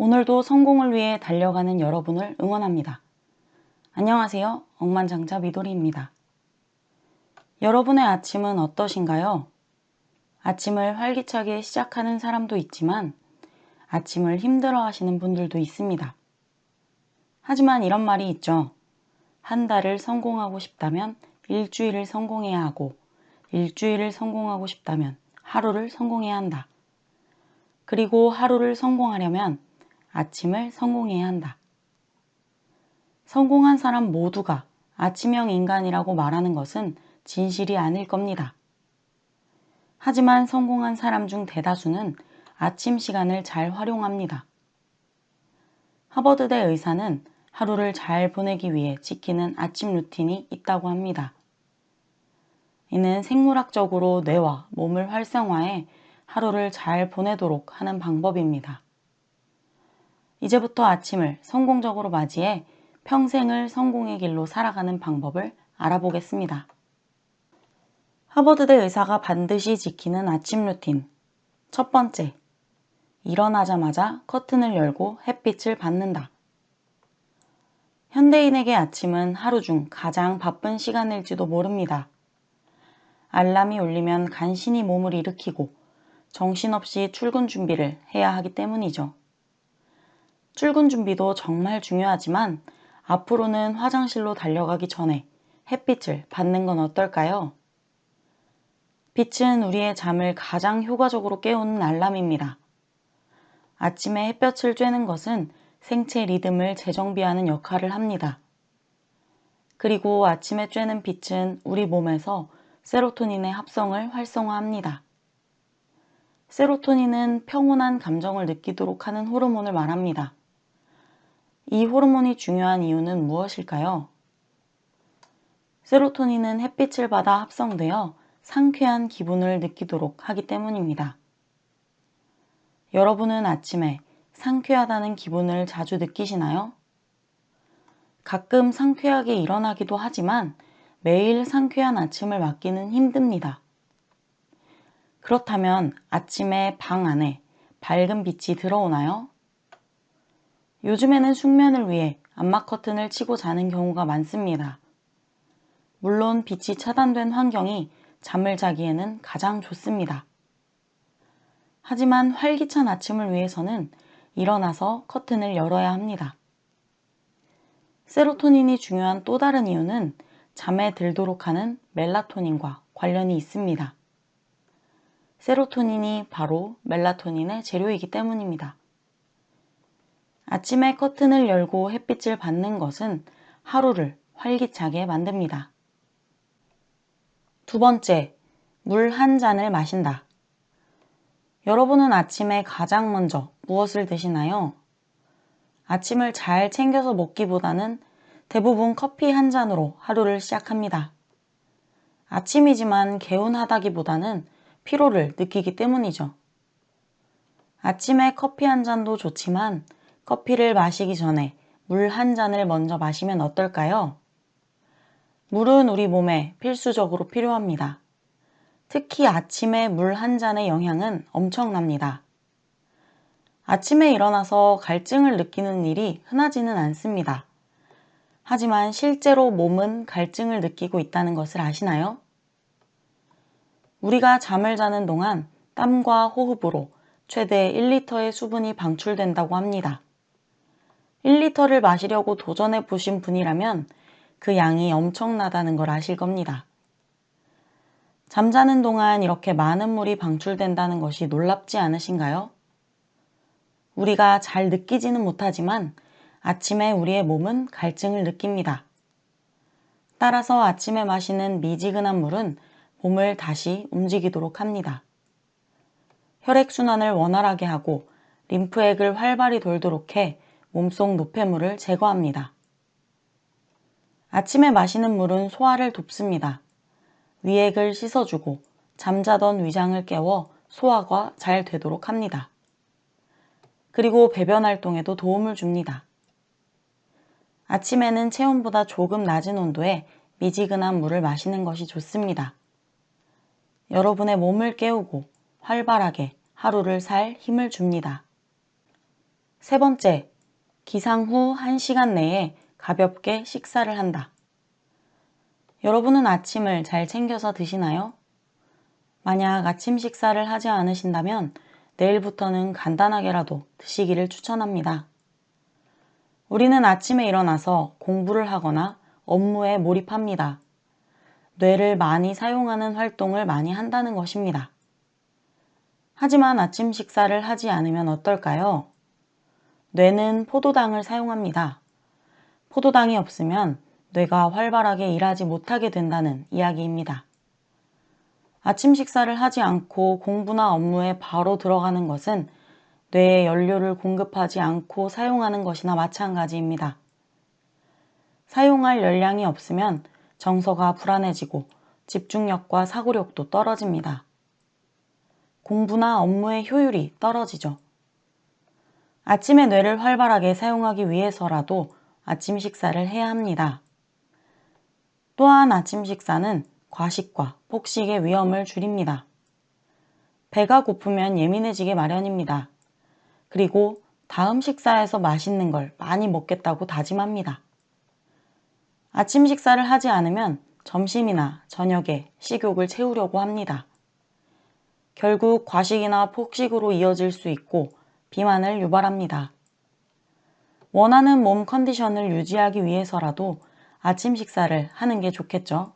오늘도 성공을 위해 달려가는 여러분을 응원합니다. 안녕하세요. 억만장자 미도리입니다. 여러분의 아침은 어떠신가요? 아침을 활기차게 시작하는 사람도 있지만 아침을 힘들어 하시는 분들도 있습니다. 하지만 이런 말이 있죠. 한 달을 성공하고 싶다면 일주일을 성공해야 하고 일주일을 성공하고 싶다면 하루를 성공해야 한다. 그리고 하루를 성공하려면 아침을 성공해야 한다. 성공한 사람 모두가 아침형 인간이라고 말하는 것은 진실이 아닐 겁니다. 하지만 성공한 사람 중 대다수는 아침 시간을 잘 활용합니다. 하버드대 의사는 하루를 잘 보내기 위해 지키는 아침 루틴이 있다고 합니다. 이는 생물학적으로 뇌와 몸을 활성화해 하루를 잘 보내도록 하는 방법입니다. 이제부터 아침을 성공적으로 맞이해 평생을 성공의 길로 살아가는 방법을 알아보겠습니다. 하버드대 의사가 반드시 지키는 아침 루틴. 첫 번째. 일어나자마자 커튼을 열고 햇빛을 받는다. 현대인에게 아침은 하루 중 가장 바쁜 시간일지도 모릅니다. 알람이 울리면 간신히 몸을 일으키고 정신없이 출근 준비를 해야 하기 때문이죠. 출근 준비도 정말 중요하지만 앞으로는 화장실로 달려가기 전에 햇빛을 받는 건 어떨까요? 빛은 우리의 잠을 가장 효과적으로 깨우는 알람입니다. 아침에 햇볕을 쬐는 것은 생체 리듬을 재정비하는 역할을 합니다. 그리고 아침에 쬐는 빛은 우리 몸에서 세로토닌의 합성을 활성화합니다. 세로토닌은 평온한 감정을 느끼도록 하는 호르몬을 말합니다. 이 호르몬이 중요한 이유는 무엇일까요? 세로토닌은 햇빛을 받아 합성되어 상쾌한 기분을 느끼도록 하기 때문입니다. 여러분은 아침에 상쾌하다는 기분을 자주 느끼시나요? 가끔 상쾌하게 일어나기도 하지만 매일 상쾌한 아침을 맞기는 힘듭니다. 그렇다면 아침에 방 안에 밝은 빛이 들어오나요? 요즘에는 숙면을 위해 암막 커튼을 치고 자는 경우가 많습니다. 물론 빛이 차단된 환경이 잠을 자기에는 가장 좋습니다. 하지만 활기찬 아침을 위해서는 일어나서 커튼을 열어야 합니다. 세로토닌이 중요한 또 다른 이유는 잠에 들도록 하는 멜라토닌과 관련이 있습니다. 세로토닌이 바로 멜라토닌의 재료이기 때문입니다. 아침에 커튼을 열고 햇빛을 받는 것은 하루를 활기차게 만듭니다. 두 번째, 물 한 잔을 마신다. 여러분은 아침에 가장 먼저 무엇을 드시나요? 아침을 잘 챙겨서 먹기보다는 대부분 커피 한 잔으로 하루를 시작합니다. 아침이지만 개운하다기보다는 피로를 느끼기 때문이죠. 아침에 커피 한 잔도 좋지만 커피를 마시기 전에 물 한 잔을 먼저 마시면 어떨까요? 물은 우리 몸에 필수적으로 필요합니다. 특히 아침에 물 한 잔의 영향은 엄청납니다. 아침에 일어나서 갈증을 느끼는 일이 흔하지는 않습니다. 하지만 실제로 몸은 갈증을 느끼고 있다는 것을 아시나요? 우리가 잠을 자는 동안 땀과 호흡으로 최대 1리터의 수분이 방출된다고 합니다. 1리터를 마시려고 도전해 보신 분이라면 그 양이 엄청나다는 걸 아실 겁니다. 잠자는 동안 이렇게 많은 물이 방출된다는 것이 놀랍지 않으신가요? 우리가 잘 느끼지는 못하지만 아침에 우리의 몸은 갈증을 느낍니다. 따라서 아침에 마시는 미지근한 물은 몸을 다시 움직이도록 합니다. 혈액순환을 원활하게 하고 림프액을 활발히 돌도록 해 몸속 노폐물을 제거합니다. 아침에 마시는 물은 소화를 돕습니다. 위액을 씻어주고 잠자던 위장을 깨워 소화가 잘 되도록 합니다. 그리고 배변 활동에도 도움을 줍니다. 아침에는 체온보다 조금 낮은 온도에 미지근한 물을 마시는 것이 좋습니다. 여러분의 몸을 깨우고 활발하게 하루를 살 힘을 줍니다. 세 번째, 기상 후 1시간 내에 가볍게 식사를 한다. 여러분은 아침을 잘 챙겨서 드시나요? 만약 아침 식사를 하지 않으신다면 내일부터는 간단하게라도 드시기를 추천합니다. 우리는 아침에 일어나서 공부를 하거나 업무에 몰입합니다. 뇌를 많이 사용하는 활동을 많이 한다는 것입니다. 하지만 아침 식사를 하지 않으면 어떨까요? 뇌는 포도당을 사용합니다. 포도당이 없으면 뇌가 활발하게 일하지 못하게 된다는 이야기입니다. 아침 식사를 하지 않고 공부나 업무에 바로 들어가는 것은 뇌에 연료를 공급하지 않고 사용하는 것이나 마찬가지입니다. 사용할 열량이 없으면 정서가 불안해지고 집중력과 사고력도 떨어집니다. 공부나 업무의 효율이 떨어지죠. 아침에 뇌를 활발하게 사용하기 위해서라도 아침 식사를 해야 합니다. 또한 아침 식사는 과식과 폭식의 위험을 줄입니다. 배가 고프면 예민해지게 마련입니다. 그리고 다음 식사에서 맛있는 걸 많이 먹겠다고 다짐합니다. 아침 식사를 하지 않으면 점심이나 저녁에 식욕을 채우려고 합니다. 결국 과식이나 폭식으로 이어질 수 있고 비만을 유발합니다. 원하는 몸 컨디션을 유지하기 위해서라도 아침 식사를 하는 게 좋겠죠.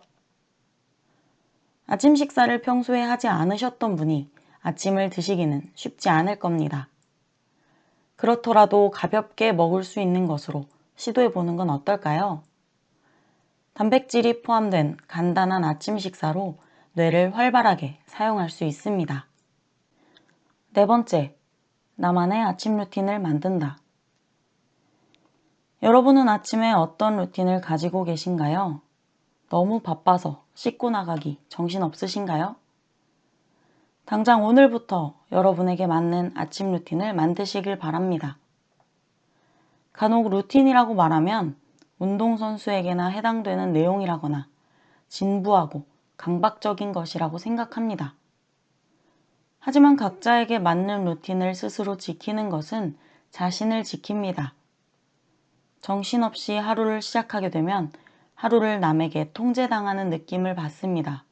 아침 식사를 평소에 하지 않으셨던 분이 아침을 드시기는 쉽지 않을 겁니다. 그렇더라도 가볍게 먹을 수 있는 것으로 시도해 보는 건 어떨까요? 단백질이 포함된 간단한 아침 식사로 뇌를 활발하게 사용할 수 있습니다. 네 번째, 나만의 아침 루틴을 만든다. 여러분은 아침에 어떤 루틴을 가지고 계신가요? 너무 바빠서 씻고 나가기 정신 없으신가요? 당장 오늘부터 여러분에게 맞는 아침 루틴을 만드시길 바랍니다. 간혹 루틴이라고 말하면 운동선수에게나 해당되는 내용이라거나 진부하고 강박적인 것이라고 생각합니다. 하지만 각자에게 맞는 루틴을 스스로 지키는 것은 자신을 지킵니다. 정신없이 하루를 시작하게 되면 하루를 남에게 통제당하는 느낌을 받습니다.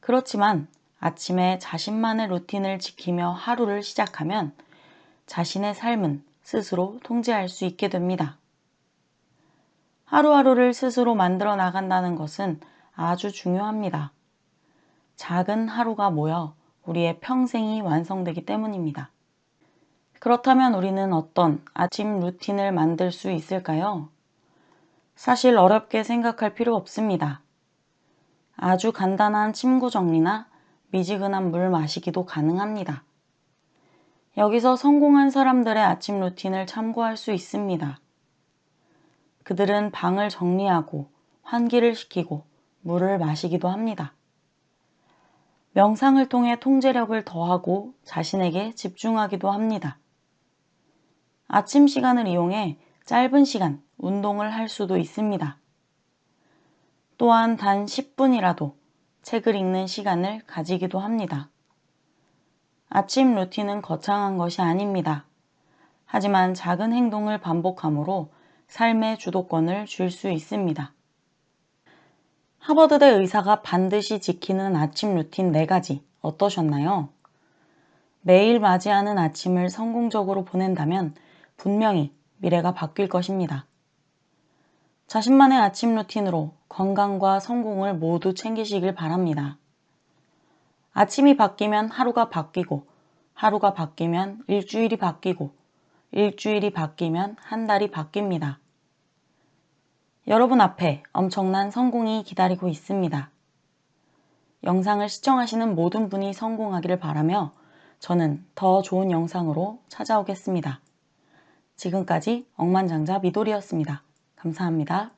그렇지만 아침에 자신만의 루틴을 지키며 하루를 시작하면 자신의 삶은 스스로 통제할 수 있게 됩니다. 하루하루를 스스로 만들어 나간다는 것은 아주 중요합니다. 작은 하루가 모여 우리의 평생이 완성되기 때문입니다. 그렇다면 우리는 어떤 아침 루틴을 만들 수 있을까요? 사실 어렵게 생각할 필요 없습니다. 아주 간단한 침구 정리나 미지근한 물 마시기도 가능합니다. 여기서 성공한 사람들의 아침 루틴을 참고할 수 있습니다. 그들은 방을 정리하고 환기를 시키고 물을 마시기도 합니다. 명상을 통해 통제력을 더하고 자신에게 집중하기도 합니다. 아침 시간을 이용해 짧은 시간 운동을 할 수도 있습니다. 또한 단 10분이라도 책을 읽는 시간을 가지기도 합니다. 아침 루틴은 거창한 것이 아닙니다. 하지만 작은 행동을 반복함으로 삶의 주도권을 줄 수 있습니다. 하버드대 의사가 반드시 지키는 아침 루틴 4가지 어떠셨나요? 매일 맞이하는 아침을 성공적으로 보낸다면 분명히 미래가 바뀔 것입니다. 자신만의 아침 루틴으로 건강과 성공을 모두 챙기시길 바랍니다. 아침이 바뀌면 하루가 바뀌고, 하루가 바뀌면 일주일이 바뀌고, 일주일이 바뀌면 한 달이 바뀝니다. 여러분 앞에 엄청난 성공이 기다리고 있습니다. 영상을 시청하시는 모든 분이 성공하기를 바라며 저는 더 좋은 영상으로 찾아오겠습니다. 지금까지 억만장자 미돌이었습니다. 감사합니다.